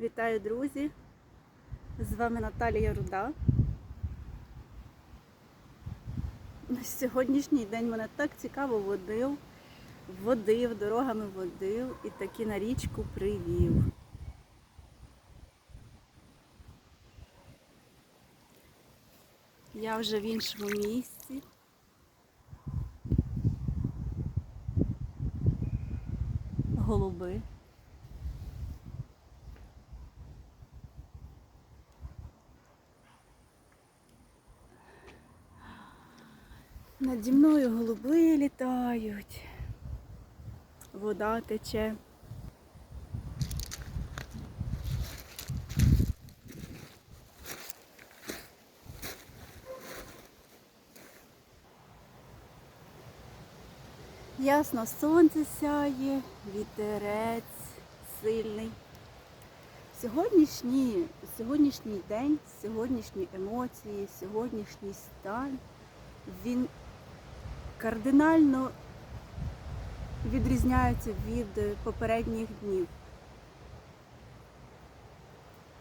Вітаю, друзі! З вами Наталія Руда. Сьогоднішній день мене так цікаво водив, водив, дорогами водив і таки на річку привів. Я вже в іншому місці. Голуби. Наді мною голуби літають, вода тече. Ясно, сонце сяє, вітерець сильний. Сьогоднішній, сьогоднішній день, сьогоднішні емоції, сьогоднішній стан, він кардинально відрізняється від попередніх днів.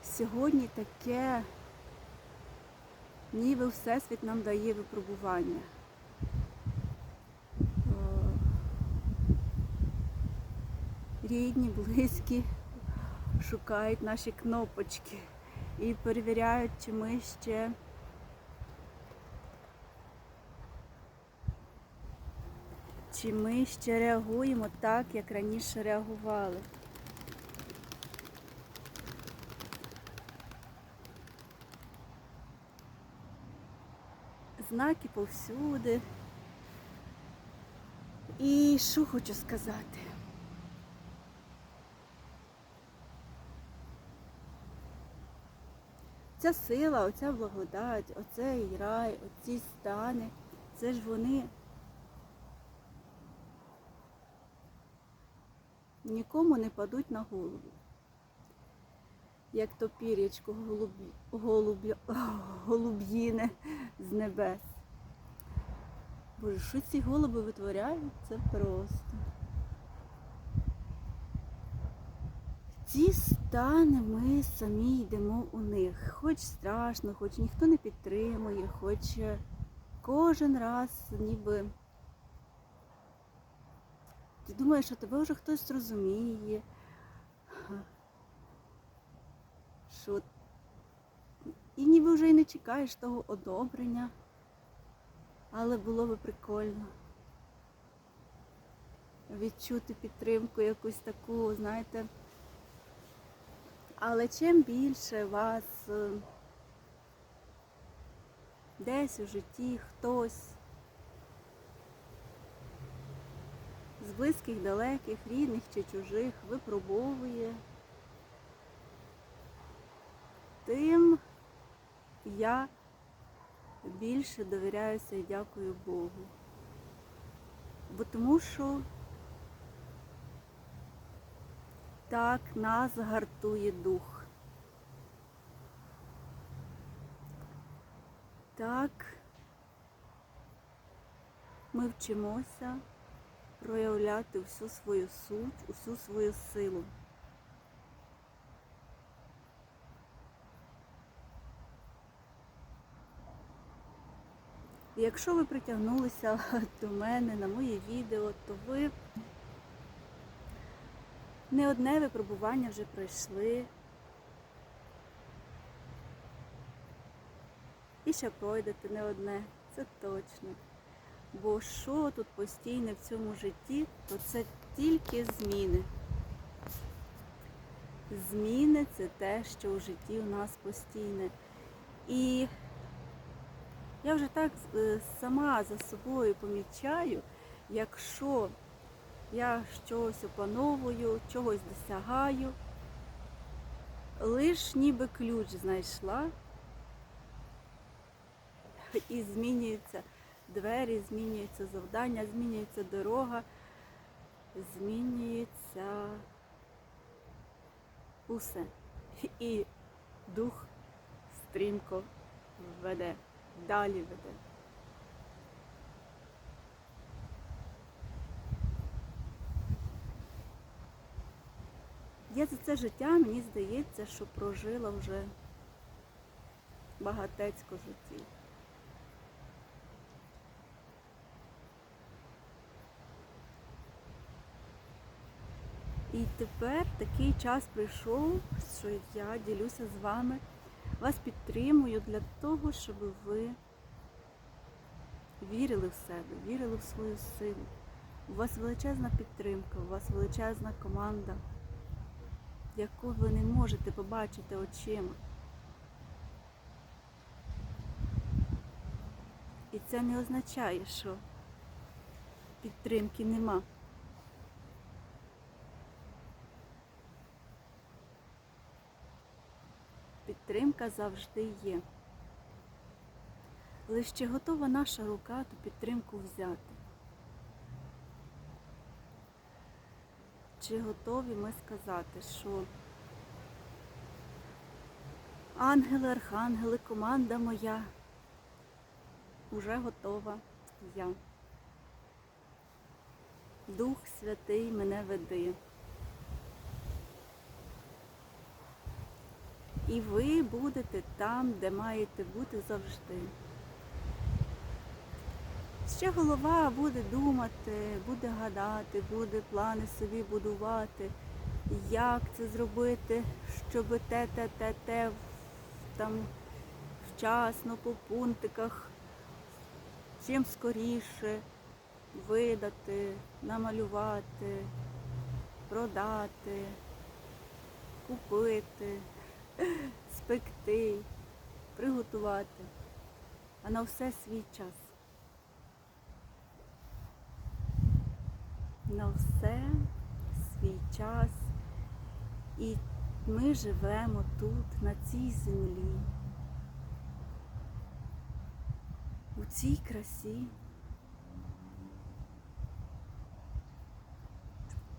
Сьогодні таке, ніби Всесвіт нам дає випробування. Рідні, близькі шукають наші кнопочки і перевіряють, чи ми ще чи ми ще реагуємо так, як раніше реагували. Знаки повсюди. І що хочу сказати? Ця сила, оця благодать, оцей рай, оці стани, це ж вони нікому не падуть на голову. Як то пір'ячко голуб'їне з небес. Боже, що ці голуби витворяють? Це просто. Ці стани ми самі йдемо у них. Хоч страшно, хоч ніхто не підтримує, хоч кожен раз ніби ти думаєш, що тебе вже хтось зрозуміє, що і ніби вже і не чекаєш того одобрення, але було би прикольно. Відчути підтримку якусь таку, знаєте. Але чим більше вас е, десь у житті хтось близьких, далеких, рідних чи чужих випробовує, тим я більше довіряюся і дякую Богу. Бо тому що так нас гартує дух. Так ми вчимося проявляти всю свою суть, усю свою силу. І Якщо ви притягнулися до мене на моє відео, то ви не одне випробування вже пройшли. І ще пройдете не одне, це точно. Бо що тут постійне в цьому житті, то це тільки зміни. Зміни це те, що у житті у нас постійне. І я вже так е, сама за собою помічаю, якщо я щось опановую, чогось досягаю, лиш ніби ключ знайшла і змінюються двері, змінюються завдання, змінюється дорога, змінюється усе. І дух стрімко веде, далі веде. Я за це життя, мені здається, що прожила вже багатецько життів. І тепер такий час прийшов, що я ділюся з вами, вас підтримую для того, щоб ви вірили в себе, вірили в свою силу. У вас величезна підтримка, у вас величезна команда, яку ви не можете побачити очима. І це не означає, що підтримки нема. Підтримка завжди є. Але ще готова наша рука ту підтримку взяти. Чи готові ми сказати, що ангели, архангели, команда моя уже готова я. Дух Святий мене веде. І ви будете там, де маєте бути завжди. Ще голова буде думати, буде гадати, буде плани собі будувати, як це зробити, щоб те, те, те, те там вчасно по пунктиках, чим скоріше видати, намалювати, продати, купити, спекти, приготувати, а на все свій час. на все свій час. І ми живемо тут, на цій землі, у цій красі.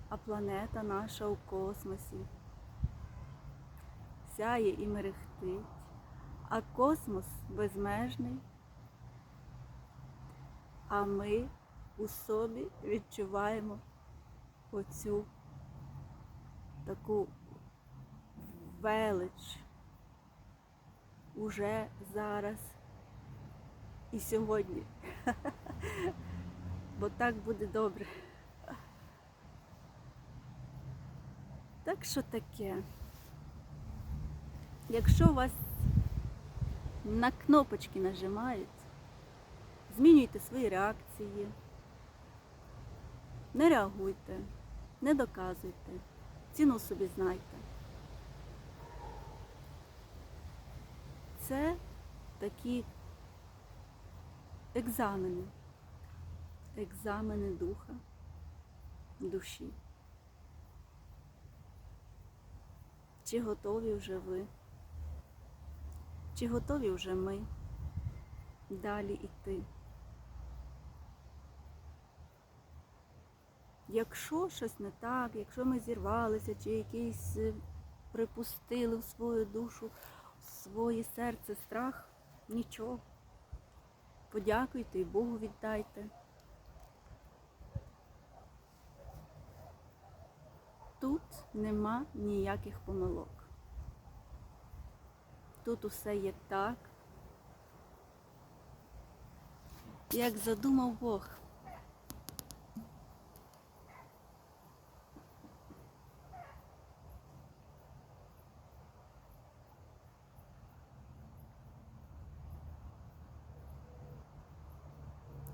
А планета наша у космосі сяє і мерехтить, а космос безмежний, а ми у собі відчуваємо оцю таку велич уже зараз і сьогодні. Бо так буде добре. Так що таке? Якщо вас на кнопочки нажимають, змінюйте свої реакції. Не реагуйте, не доказуйте, ціну собі знайте. Це такі екзамени, екзамени духа, душі. Чи готові вже ви? Чи готові вже ми далі йти? Якщо щось не так, якщо ми зірвалися, чи якийсь е, припустили в свою душу, в своє серце страх, нічого. Подякуйте і Богу віддайте. Тут нема ніяких помилок. Тут усе є так, як задумав Бог.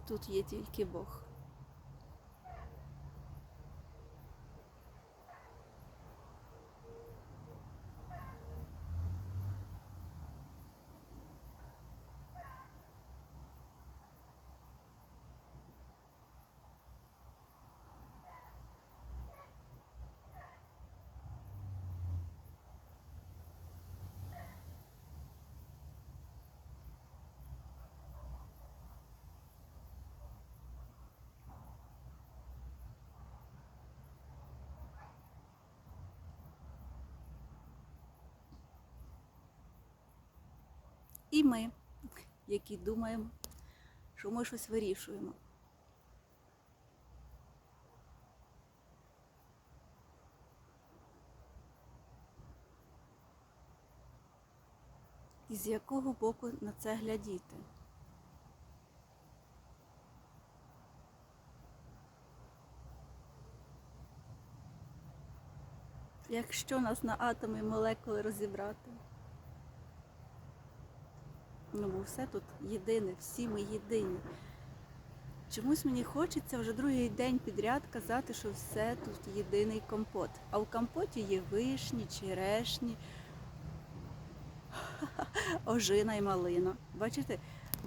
Тут є тільки Бог. І ми, які думаємо, що ми щось вирішуємо. І з якого боку на це глядіти? Якщо нас на атоми і молекули розібрати? Ну бо все тут єдине, всі ми єдині. Чомусь мені хочеться вже другий день підряд казати, що все тут єдиний компот. А в компоті є вишні, черешні, ожина і малина. Бачите,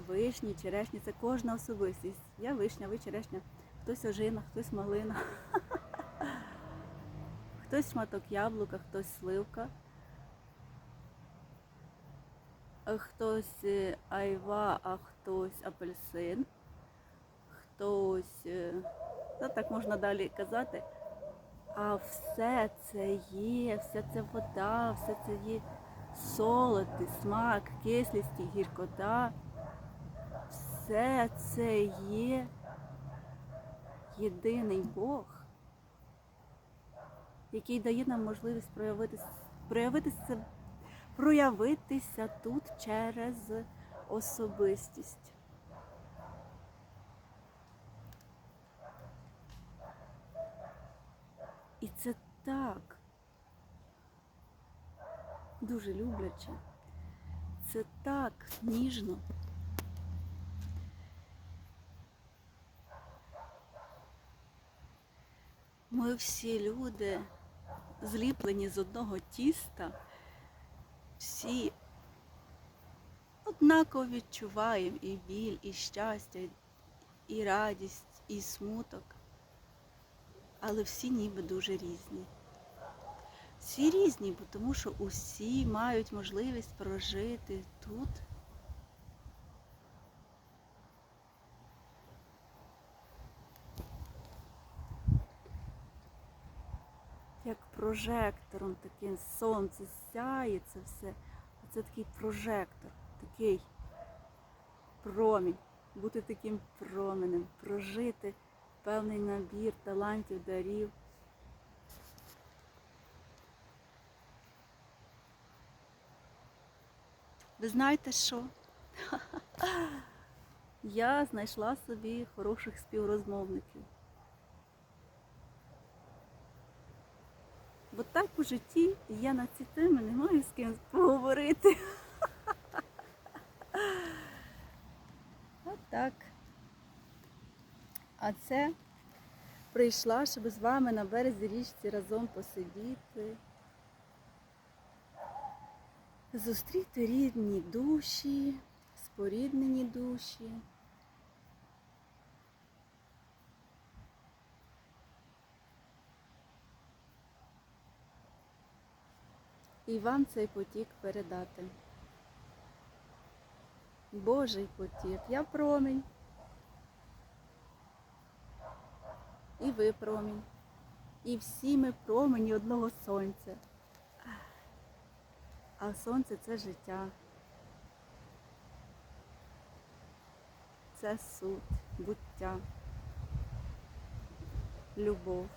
вишні, черешні це кожна особистість. Я вишня, ви черешня, хтось ожина, хтось малина, хтось шматок яблука, хтось сливка, а хтось е, айва, а хтось апельсин хтось, е, та так можна далі казати. А все це є, вся це вода, все це є солоди, смак, кислість, гіркота. Все це є єдиний Бог, який дає нам можливість проявитися, проявитися, проявитися тут через особистість. І це так дуже любляче. Це так ніжно. Ми всі люди зліплені з одного тіста, всі однаково відчуваємо і біль, і щастя, і радість, і смуток але всі ніби дуже різні. Всі різні, тому що усі мають можливість прожити тут. Як прожектором таким сонце сяє це все. Це такий прожектор, такий промінь, бути таким променем, прожити певний набір талантів, дарів. Ви знаєте що? Я знайшла собі хороших співрозмовників. Бо так у житті я на ці теми не маю з ким поговорити. От так. А це прийшла, щоб з вами на березі річці разом посидіти, зустріти рідні душі, споріднені душі. І вам цей потік передати. Божий потік, я промінь. і ви промінь. І всі ми промені одного сонця. А сонце це життя. Це суд, буття, любов.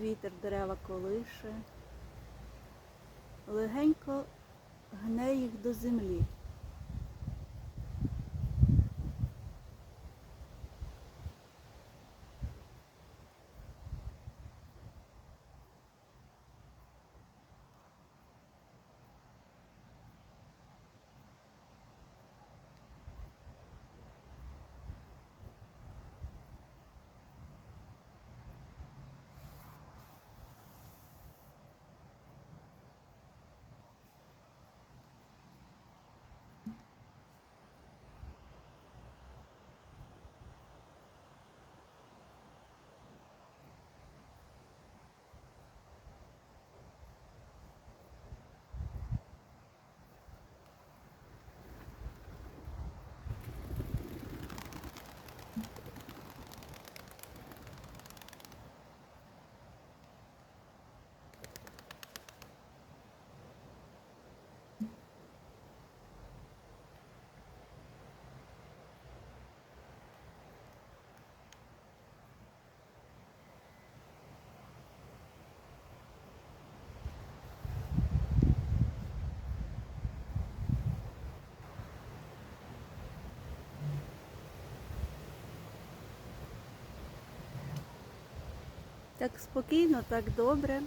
Вітер дерева колише легенько гне їх до землі. Так спокійно, так добре.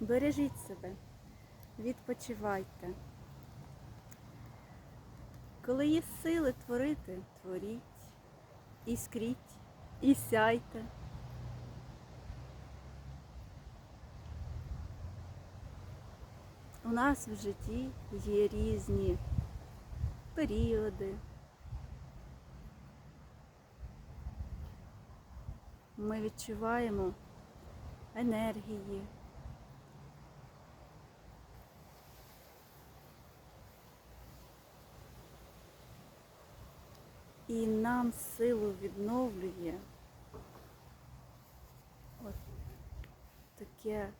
Бережіть себе, відпочивайте. Коли є сили творити, творіть, іскріть, і сяйте. У нас в житті є різні періоди. Ми відчуваємо енергії. І нам силу відновлює от таке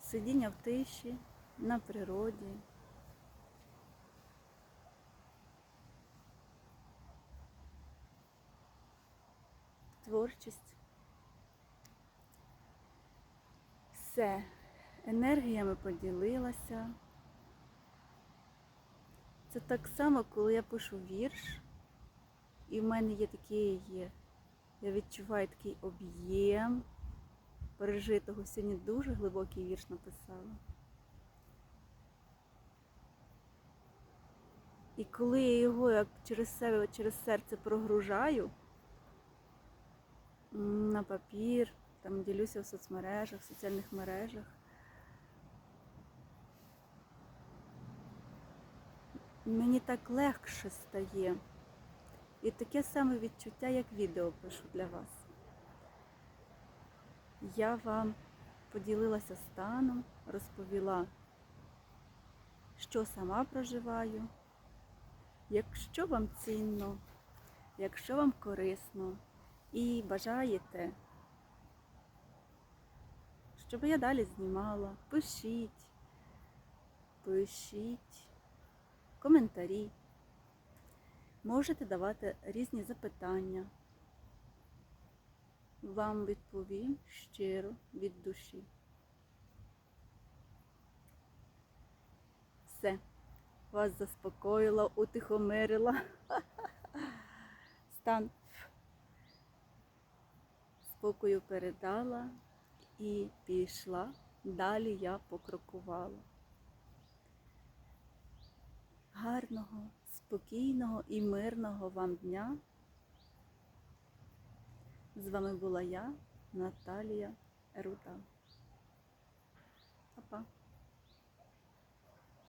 сидіння в тиші на природі. Творчість. Все, енергіями поділилася. Це так само, коли я пишу вірш, і в мене є такі. Я відчуваю такий об'єм пережитого. Сьогодні дуже глибокий вірш написала. І коли я його як через себе, через серце прогружаю на папір, там ділюся в соцмережах, в соціальних мережах. Мені так легше стає. І таке саме відчуття, як відео пишу для вас. Я вам поділилася станом, розповіла, що сама проживаю. Якщо вам цінно, якщо вам корисно і бажаєте, щоб я далі знімала, пишіть, пишіть коментарі. Можете давати різні запитання. Вам відповім щиро від душі. Все, вас заспокоїла, утихомирила. Стан спокою передала і пішла. Далі я покрокувала гарного, спокійного і мирного вам дня. З вами була я, Наталія Руда.